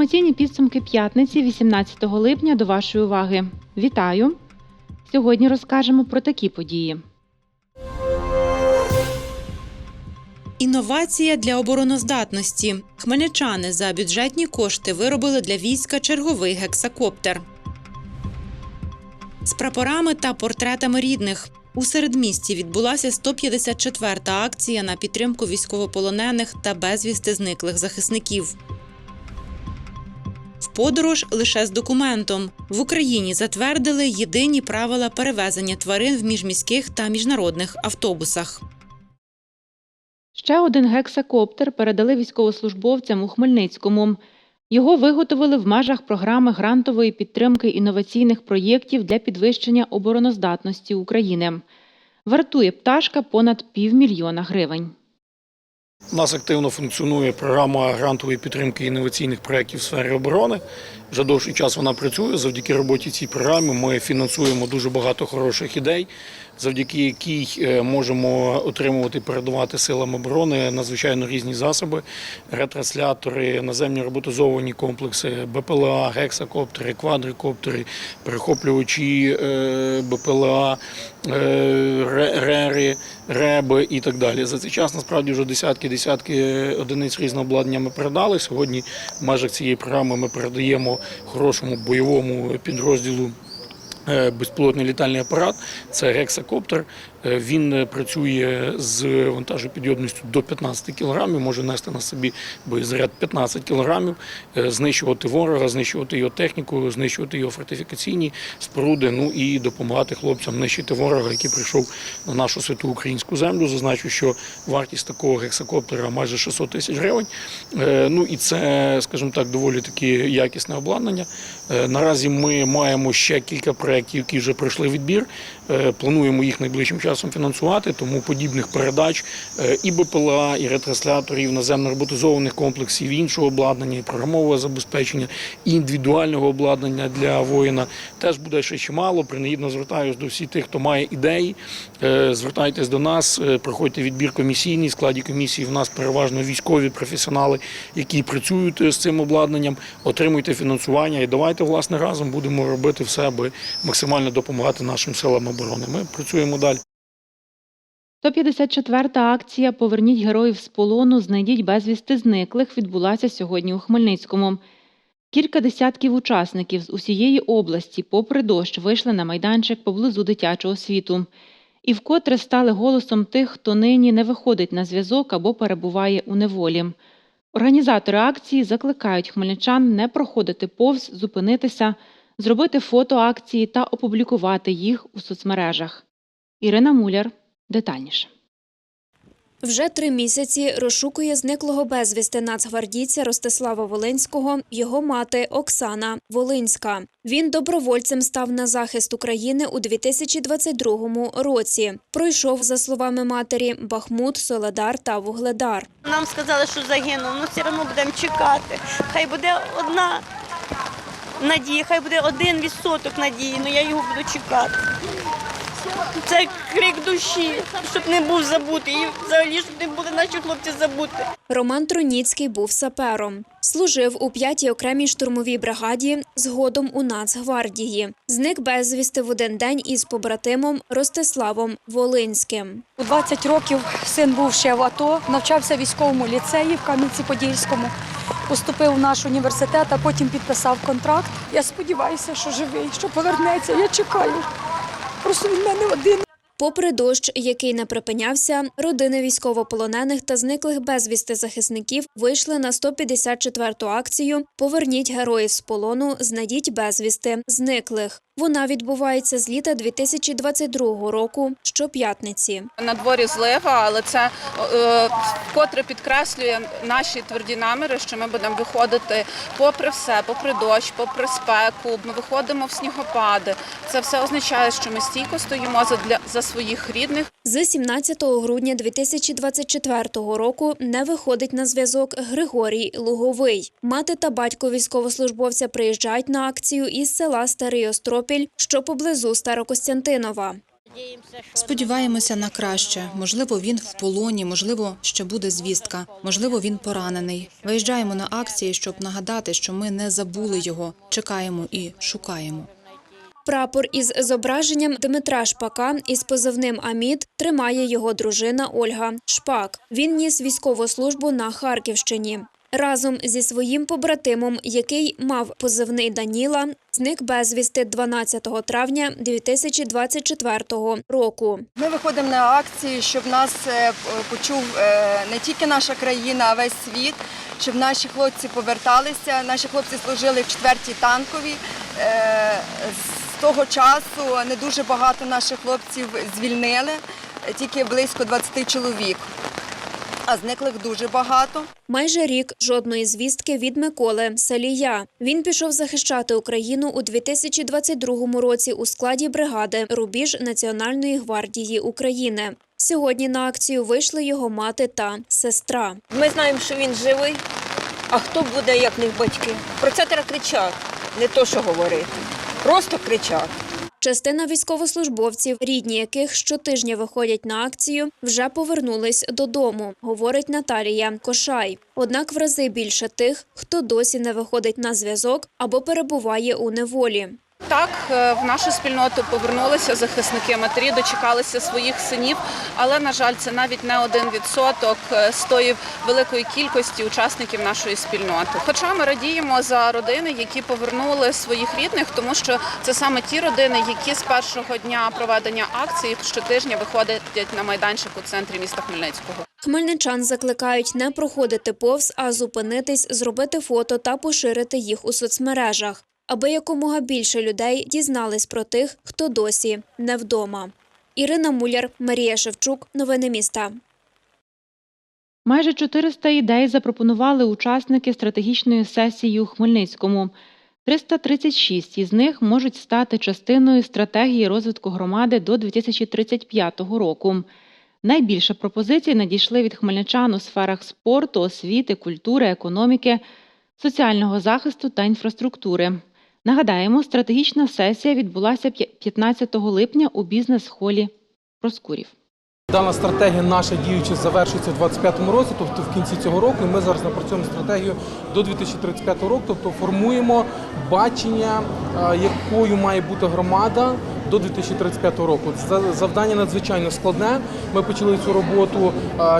Інформаційні підсумки п'ятниці, 18 липня, до вашої уваги. Вітаю! Сьогодні розкажемо про такі події. Інновація для обороноздатності. Хмельничани за бюджетні кошти виробили для війська черговий гексакоптер. З прапорами та портретами рідних. У середмісті відбулася 154-та акція на підтримку військовополонених та безвісти зниклих захисників. Подорож лише з документом. В Україні затвердили єдині правила перевезення тварин в міжміських та міжнародних автобусах. Ще один гексакоптер передали військовослужбовцям у Хмельницькому. Його виготовили в межах програми грантової підтримки інноваційних проєктів для підвищення обороноздатності України. Вартує пташка понад півмільйона гривень. У нас активно функціонує програма грантової підтримки інноваційних проєктів в сфері оборони. Вже довший час вона працює. Завдяки роботі цій програмі ми фінансуємо дуже багато хороших ідей, завдяки якій е, можемо отримувати передавати силам оборони надзвичайно різні засоби, ретранслятори, наземні роботизовані комплекси, БПЛА, гексакоптери, квадрикоптери, перехоплювачі е, БПЛА, е, рери, реби і так далі. За цей час насправді вже десятки десятки одиниць різного обладнання ми передали. Сьогодні в межах цієї програми ми передаємо хорошому бойовому підрозділу. Е, Безпілотний літальний апарат це гексакоптер. Е, Він е, працює з вантажопідйомністю до 15 кг, може нести на собі боєзаряд 15 кг, знищувати ворога, знищувати його техніку, знищувати його фортифікаційні споруди. Ну і допомагати хлопцям нищити ворога, який прийшов на нашу святу українську землю. Зазначу, що вартість такого гексакоптера майже 600 тисяч гривень. Е, Ну і це, скажімо так, доволі таки якісне обладнання. Е, Наразі ми маємо ще кілька проєктів, які вже пройшли відбір. Е, Плануємо їх найближчим часом фінансувати, тому подібних передач е, і БПЛА, і ретрансляторів, наземно-роботизованих комплексів, іншого обладнання, і програмового забезпечення, і індивідуального обладнання для воїна теж буде ще чимало. Принагідно звертаюся до всіх тих, хто має ідеї. Е, Звертайтесь до нас, е, проходьте відбір комісійний. В складі комісії в нас переважно військові професіонали, які працюють з цим обладнанням. Отримуйте фінансування і давайте власне разом будемо робити все, аби максимально допомагати нашим силам оборони. Ми працюємо далі. 154-та акція Поверніть героїв з полону, знайдіть безвісти зниклих відбулася сьогодні у Хмельницькому. Кілька десятків учасників з усієї області, попри дощ, вийшли на майданчик поблизу дитячого світу. І вкотре стали голосом тих, хто нині не виходить на зв'язок або перебуває у неволі. Організатори акції закликають хмельничан не проходити повз, зупинитися, зробити фото акції та опублікувати їх у соцмережах. Ірина Муляр детальніше. Вже три місяці розшукує зниклого безвісти нацгвардійця Ростислава Волинського його мати Оксана Волинська. Він добровольцем став на захист України у 2022 році. Пройшов, за словами матері, Бахмут, Соледар та Вугледар. Нам сказали, що загинув, ну все одно будемо чекати. Хай буде одна надія, хай буде один відсоток надії, але я його буду чекати. Це крик душі, щоб не був забутий. І взагалі, щоб не були наші хлопці забуті. Роман Троніцький був сапером. Служив у 5-й окремій штурмовій бригаді, згодом у Нацгвардії. Зник безвісти в один день із побратимом Ростиславом Волинським. У 20 років син був ще в АТО, навчався в військовому ліцеї в Кам'янці-Подільському, поступив в наш університет, а потім підписав контракт. Я сподіваюся, що живий, що повернеться. Я чекаю. Просто він мене один. Попри дощ, який не припинявся, родини військовополонених та зниклих безвісти захисників вийшли на 154-ту акцію Поверніть героїв з полону, знайдіть безвісти зниклих. Вона відбувається з літа 2022 року щоп'ятниці. На дворі злива, але це е, вкотре підкреслює наші тверді наміри, що ми будемо виходити попри все, попри дощ, попри спеку. Ми виходимо в снігопади. Це все означає, що ми стійко стоїмо за для за своїх рідних. З 17 грудня 2024 року не виходить на зв'язок Григорій Луговий. Мати та батько військовослужбовця приїжджають на акцію із села Старий Остропіль, що поблизу Старокостянтинова. Сподіваємося на краще. Можливо, він в полоні, можливо, ще буде звістка. Можливо, він поранений. Виїжджаємо на акції, щоб нагадати, що ми не забули його. Чекаємо і шукаємо. Прапор із зображенням Дмитра Шпака із позивним Амід тримає його дружина Ольга Шпак. Він ніс військову службу на Харківщині. Разом зі своїм побратимом, який мав позивний Даніла, зник безвісти 12 травня 2024 року. Ми виходимо на акції, щоб нас е, почув е, не тільки наша країна, а весь світ, щоб наші хлопці поверталися. Наші хлопці служили в 4-й танковій. Е, З того часу не дуже багато наших хлопців звільнили, тільки близько 20 чоловік. А зниклих дуже багато. Майже рік жодної звістки від Миколи Салія. Він пішов захищати Україну у 2022 році у складі бригади Рубіж Національної гвардії України. Сьогодні на акцію вийшли його мати та сестра. Ми знаємо, що він живий, а хто буде, як не батьки. Про це треба кричати, не то, що говорити. Просто кричать. Частина військовослужбовців, рідні яких щотижня виходять на акцію, вже повернулись додому, говорить Наталія Кошай. Однак в рази більше тих, хто досі не виходить на зв'язок або перебуває у неволі. Так, е, в нашу спільноту повернулися захисники матері, дочекалися своїх синів, але на жаль, це навіть не один відсоток е, з тої великої кількості учасників нашої спільноти. Хоча ми радіємо за родини, які повернули своїх рідних, тому що це саме ті родини, які з першого дня проведення акції щотижня виходять на майданчик у центрі міста Хмельницького. Хмельничан закликають не проходити повз, а зупинитись, зробити фото та поширити їх у соцмережах, аби якомога більше людей дізнались про тих, хто досі не вдома. Ірина Муляр, Марія Шевчук. Новини міста. Майже 400 ідей запропонували учасники стратегічної сесії у Хмельницькому. 336 із них можуть стати частиною стратегії розвитку громади до 2035 року. Найбільше пропозицій надійшли від хмельничан у сферах спорту, освіти, культури, економіки, соціального захисту та інфраструктури. Нагадаємо, стратегічна сесія відбулася п'я- 15 липня у бізнес-холі Проскурів. Дана стратегія наша діюча завершується в 2025 році, тобто в кінці цього року. Ми зараз напрацюємо стратегію до 2035 року, тобто формуємо бачення, е, якою має бути громада до 2035 року. Завдання надзвичайно складне. Ми почали цю роботу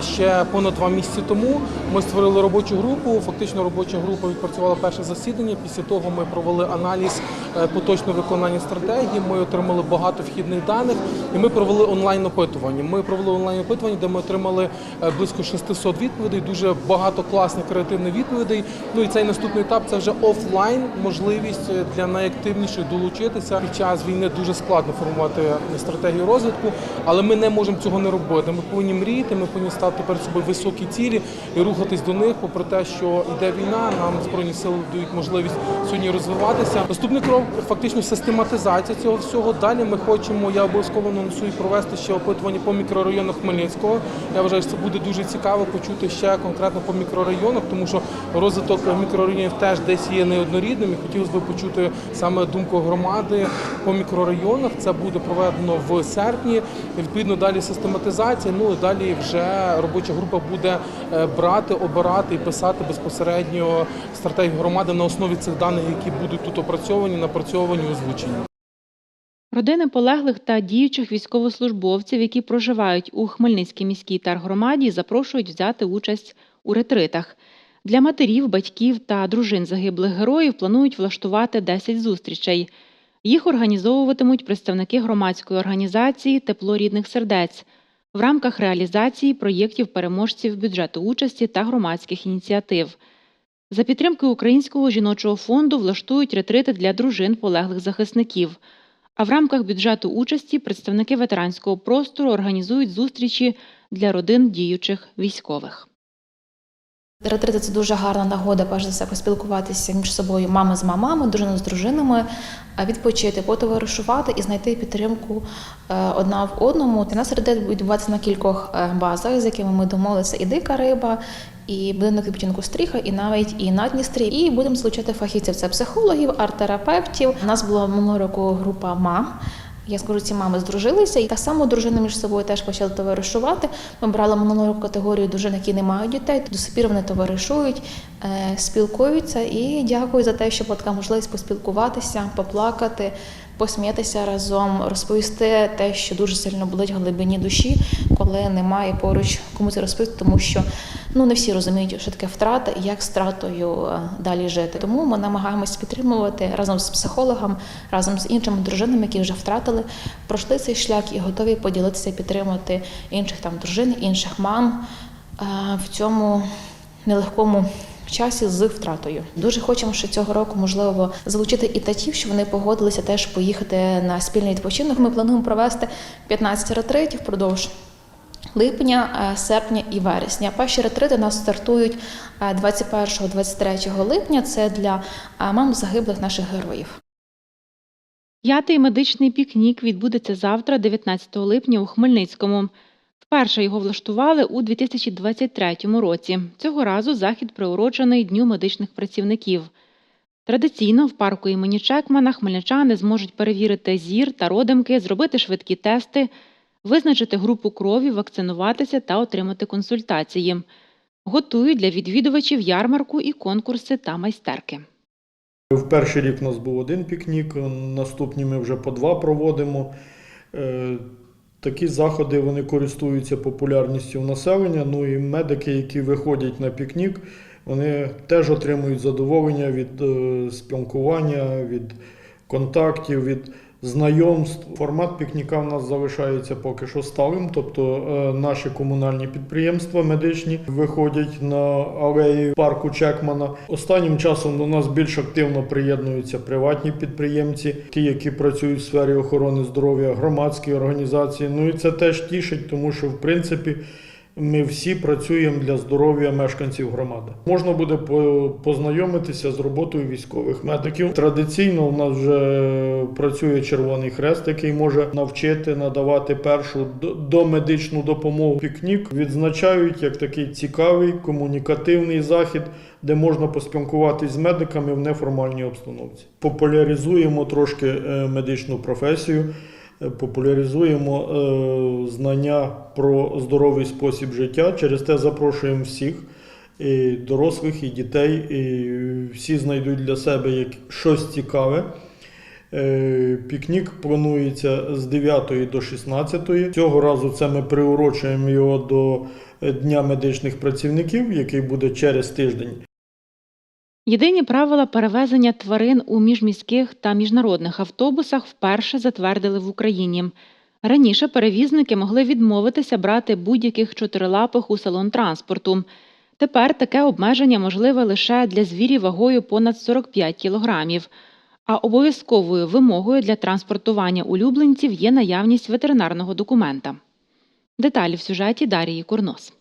ще понад два місяці тому. Ми створили робочу групу. Фактично робоча група відпрацювала перше засідання. Після того ми провели аналіз е, поточного виконання стратегії. Ми отримали багато вхідних даних, і ми провели онлайн опитування. Ми провели онлайн опитування, де ми отримали е, близько 600 відповідей. Дуже багато класних креативних відповідей. Ну і цей наступний етап це вже офлайн можливість е, для найактивніших долучитися. Під час війни дуже складно формувати стратегію розвитку, але ми не можемо цього не робити. Ми повинні мріяти, ми повинні ставити перед собою високі цілі і рухатись до них, попри те, що йде війна, нам збройні сили дають можливість сьогодні розвиватися. Наступний крок фактично систематизація цього всього. Далі ми хочемо. Я обов'язково анонсую провести ще опитування по мікрорайонах Хмельницького. Я вважаю, що це буде дуже цікаво почути ще конкретно по мікрорайонах, тому що розвиток мікрорайонів теж десь є неоднорідним. І хотілося б почути саме думку громади по мікрорайонах. Це буде проведено в серпні. Відповідно, далі систематизація. Ну і далі вже робоча група буде е, брати, обирати і писати безпосередньо стратегію громади на основі цих даних, які будуть тут опрацьовані, напрацьовані, озвучені. Родини полеглих та діючих військовослужбовців, які проживають у Хмельницькій міській тергромаді, запрошують взяти участь у ретритах. Для матерів, батьків та дружин загиблих героїв планують влаштувати 10 зустрічей. Їх організовуватимуть представники громадської організації Тепло рідних сердець в рамках реалізації проєктів переможців бюджету участі та громадських ініціатив. За підтримки Українського жіночого фонду влаштують ретрити для дружин полеглих захисників. А в рамках бюджету участі представники ветеранського простору організують зустрічі для родин діючих військових. Ретрити це дуже гарна нагода, перш за все, поспілкуватися між собою мами з мамами, дружина з дружинами, відпочити, потоваришувати і знайти підтримку е, одна в одному. У нас ретрит буде відбуватися на кількох е, базах, з якими ми домовилися і дика риба, і будинок відпочинку стріха, і навіть і на Дністрі. І будемо залучати фахівців. Це психологів, арт-терапевтів. У нас була минулого року група мам. Я скажу, ці мами здружилися, і так само дружини між собою теж почали товаришувати. Ми брали минулу категорію дружин, які не мають дітей. До сих вони товаришують, е, спілкуються. І дякую за те, що була така можливість поспілкуватися, поплакати, посміятися разом, розповісти те, що дуже сильно болить в глибині душі, коли немає поруч кому це розповісти, тому що ну не всі розуміють, що таке втрата і як з втратою е, далі жити. Тому ми намагаємось підтримувати разом з психологом, разом з іншими дружинами, які вже втратили, пройшли цей шлях і готові поділитися, і підтримати інших там дружин, інших мам е, в цьому нелегкому. Часі з втратою дуже хочемо, що цього року можливо залучити і татів, щоб вони погодилися теж поїхати на спільний відпочинок. Ми плануємо провести 15 ретритів впродовж липня, е, серпня і вересня. Перші ретрити у нас стартують е, 21-23 липня. Це для е, мам загиблих наших героїв. П'ятий медичний пікнік відбудеться завтра, 19 липня, у Хмельницькому. Вперше його влаштували у 2023 році. Цього разу захід приурочений Дню медичних працівників. Традиційно в парку імені Чекмана хмельничани зможуть перевірити зір та родимки, зробити швидкі тести, визначити групу крові, вакцинуватися та отримати консультації. Готують для відвідувачів ярмарку і конкурси та майстерки. В перший рік у нас був один пікнік, наступні ми вже по два проводимо. Е, Такі заходи вони користуються популярністю населення. Ну і медики, які виходять на пікнік, вони теж отримують задоволення від е, спілкування, від контактів, від знайомств. Формат пікніка в нас залишається поки що сталим, тобто е, наші комунальні підприємства медичні виходять на алеї парку Чекмана. Останнім часом до нас більш активно приєднуються приватні підприємці, ті, які працюють в сфері охорони здоров'я, громадські організації. Ну і це теж тішить, тому що в принципі. Ми всі працюємо для здоров'я мешканців громади. Можна буде познайомитися з роботою військових медиків. Традиційно у нас вже працює Червоний Хрест, який може навчити надавати першу домедичну допомогу. Пікнік відзначають як такий цікавий комунікативний захід, де можна поспілкуватись з медиками в неформальній обстановці. Популяризуємо трошки е, медичну професію. Популяризуємо е, знання про здоровий спосіб життя. Через те запрошуємо всіх, і дорослих, і дітей, і всі знайдуть для себе щось цікаве. Е, Пікнік планується з 9 до 16. Цього разу це ми приурочуємо його до Дня медичних працівників, який буде через тиждень. Єдині правила перевезення тварин у міжміських та міжнародних автобусах вперше затвердили в Україні. Раніше перевізники могли відмовитися брати будь-яких чотирилапих у салон транспорту. Тепер таке обмеження можливе лише для звірів вагою понад 45 кілограмів. А обов'язковою вимогою для транспортування улюбленців є наявність ветеринарного документа. Деталі в сюжеті Дарії Курнос.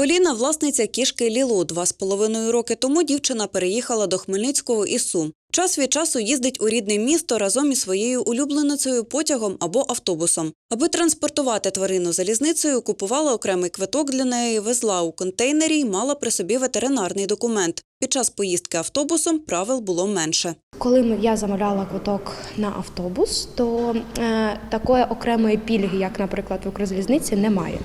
Поліна – власниця кішки Лілу. Два з половиною роки тому дівчина переїхала до Хмельницького із Сум. Час від часу їздить у рідне місто разом із своєю улюбленицею потягом або автобусом. Аби транспортувати тварину залізницею, купувала окремий квиток для неї, везла у контейнері й мала при собі ветеринарний документ. Під час поїздки автобусом правил було менше. Коли я замовляла квиток на автобус, то е, такої окремої пільги, як, наприклад, в Укрзалізниці, немає.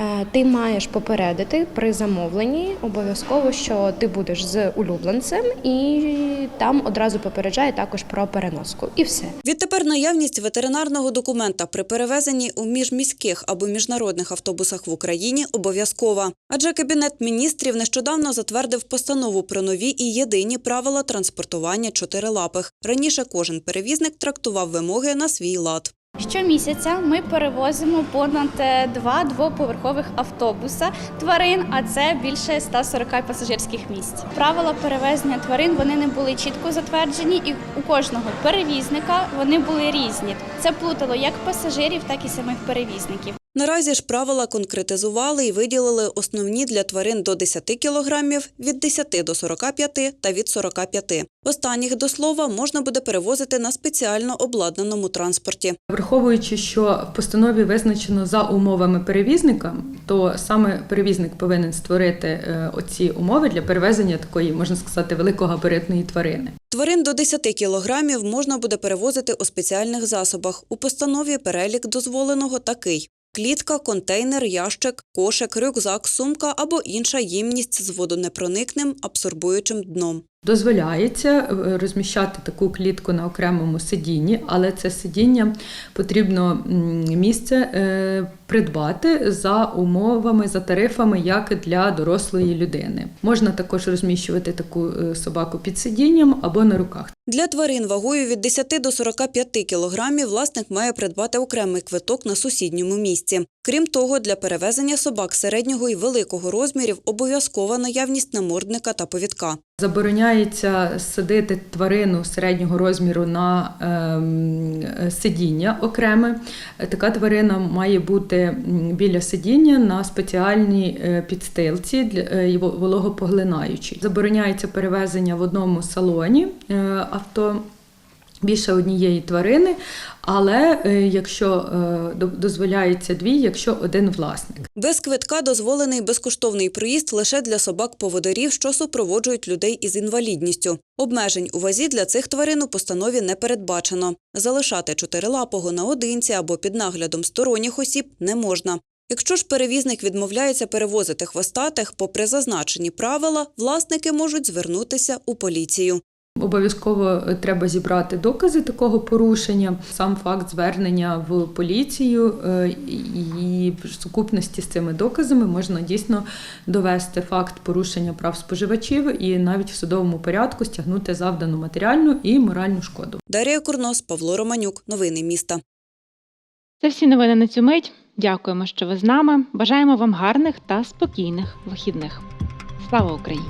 Е, ти маєш попередити при замовленні обов'язково, що ти будеш з улюбленцем, і там одразу попереджає також про переноску. І все. Відтепер наявність ветеринарного документа при перевезенні у міжміських або міжнародних автобусах в Україні обов'язкова. Адже Кабінет міністрів нещодавно затвердив постанову про нові і єдині правила транспортування чотирилапих. Раніше кожен перевізник трактував вимоги на свій лад. Щомісяця ми перевозимо понад е, два двоповерхових автобуса тварин, а це більше 140 пасажирських місць. Правила перевезення тварин вони не були чітко затверджені, і у кожного перевізника вони були різні. Це плутало як пасажирів, так і самих перевізників. Наразі ж правила конкретизували і виділили основні для тварин до 10 кілограмів, від 10 до 45 та від 45. Останніх, до слова, можна буде перевозити на спеціально обладнаному транспорті. Враховуючи, що в постанові визначено за умовами перевізника, то саме перевізник повинен створити е, оці умови для перевезення такої, можна сказати, великогабаритної тварини. Тварин до 10 кілограмів можна буде перевозити у спеціальних засобах. У постанові перелік дозволеного такий. Клітка, контейнер, ящик, кошик, рюкзак, сумка або інша ємність з водонепроникним абсорбуючим дном. Дозволяється е, розміщати таку клітку на окремому сидінні, але це сидіння потрібно місце е, придбати за умовами, за тарифами, як для дорослої людини. Можна також розміщувати таку е, собаку під сидінням або на руках. Для тварин вагою від 10 до 45 кілограмів власник має придбати окремий квиток на сусідньому місці. Крім того, для перевезення собак середнього і великого розмірів обов'язкова наявність намордника та повідка. Забороняється садити тварину середнього розміру на ем, сидіння окреме. Така тварина має бути біля сидіння на спеціальній е, підстилці для е, вологопоглинаючій. Забороняється перевезення в одному салоні е, авто. Більше однієї тварини, але е, якщо е, до- дозволяється дві, якщо один власник. Без квитка дозволений безкоштовний проїзд лише для собак-поводирів, що супроводжують людей із інвалідністю. Обмежень у вазі для цих тварин у постанові не передбачено. Залишати чотирилапого наодинці або під наглядом сторонніх осіб не можна. Якщо ж перевізник відмовляється перевозити хвостатих, попри зазначені правила, власники можуть звернутися у поліцію. Обов'язково треба зібрати докази такого порушення, сам факт звернення в поліцію, е, і в сукупності з цими доказами можна дійсно довести факт порушення прав споживачів і навіть в судовому порядку стягнути завдану матеріальну і моральну шкоду. Дар'я Курнос, Павло Романюк. Новини міста. Це всі новини на цю мить. Дякуємо, що ви з нами. Бажаємо вам гарних та спокійних вихідних. Слава Україні!